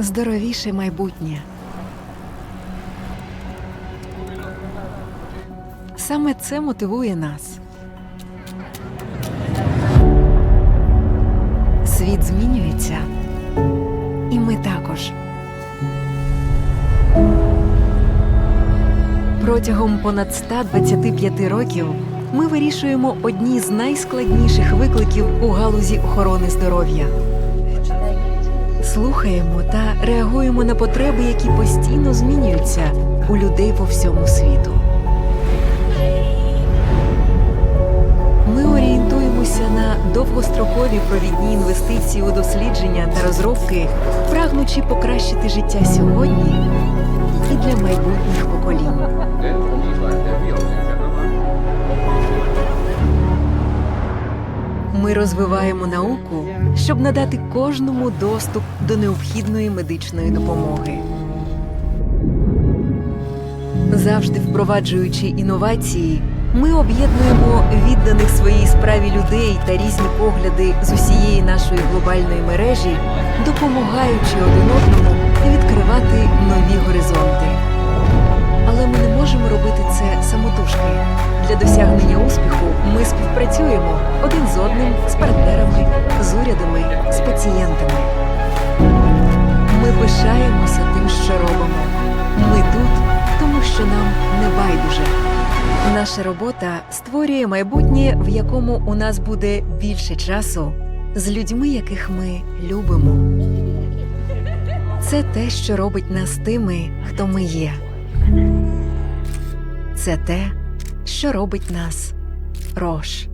здоровіше майбутнє. Саме це мотивує нас. Світ змінюється, і ми також. Протягом понад 125 років ми вирішуємо одні з найскладніших викликів у галузі охорони здоров'я. Слухаємо та реагуємо на потреби, які постійно змінюються у людей по всьому світу. Ми орієнтуємося на довгострокові провідні інвестиції у дослідження та розробки, прагнучи покращити життя сьогодні Ми розвиваємо науку, щоб надати кожному доступ до необхідної медичної допомоги. Завжди впроваджуючи інновації, ми об'єднуємо відданих своїй справі людей та різні погляди з усієї нашої глобальної мережі, допомагаючи один одному відкривати нові горизонти. Але ми не можемо робити це самотужки. Для досягнення одним, з партнерами, з урядами, з пацієнтами. Ми пишаємося тим, що робимо. Ми тут, тому що нам не байдуже. Наша робота створює майбутнє, в якому у нас буде більше часу з людьми, яких ми любимо. Це те, що робить нас тими, хто ми є. Це те, що робить нас Рош.